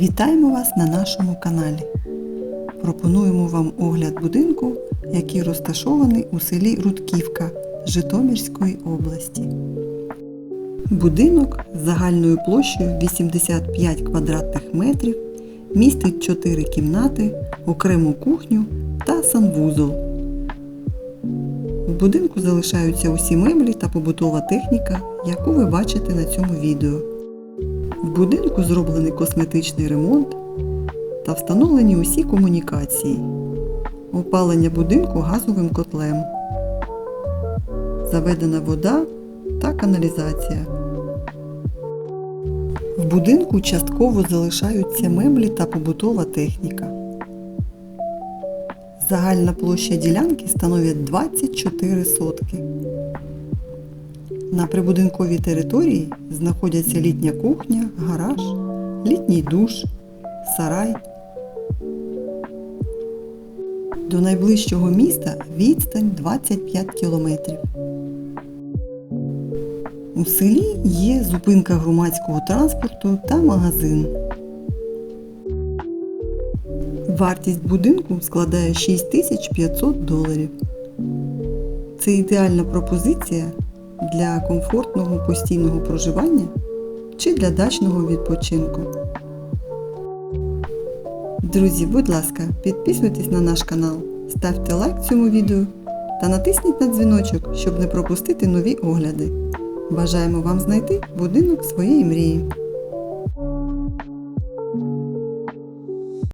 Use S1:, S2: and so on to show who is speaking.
S1: Вітаємо вас на нашому каналі. Пропонуємо вам огляд будинку, який розташований у селі Рудківка Житомирської області. Будинок з загальною площею 85 квадратних метрів містить 4 кімнати, окрему кухню та санвузол. В будинку залишаються усі меблі та побутова техніка, яку ви бачите на цьому відео. В будинку зроблений косметичний ремонт та встановлені усі комунікації. Опалення будинку газовим котлем. Заведена вода та каналізація. В будинку частково залишаються меблі та побутова техніка. Загальна площа ділянки становить 24 сотки. На прибудинковій території знаходяться літня кухня, гараж, літній душ, сарай. До найближчого міста відстань 25 кілометрів. У селі є зупинка громадського транспорту та магазин. Вартість будинку складає 6500 доларів. Це ідеальна пропозиція для комфортного постійного проживання чи для дачного відпочинку. Друзі, будь ласка, підписуйтесь на наш канал, ставте лайк цьому відео та натисніть на дзвіночок, щоб не пропустити нові огляди. Бажаємо вам знайти будинок своєї мрії.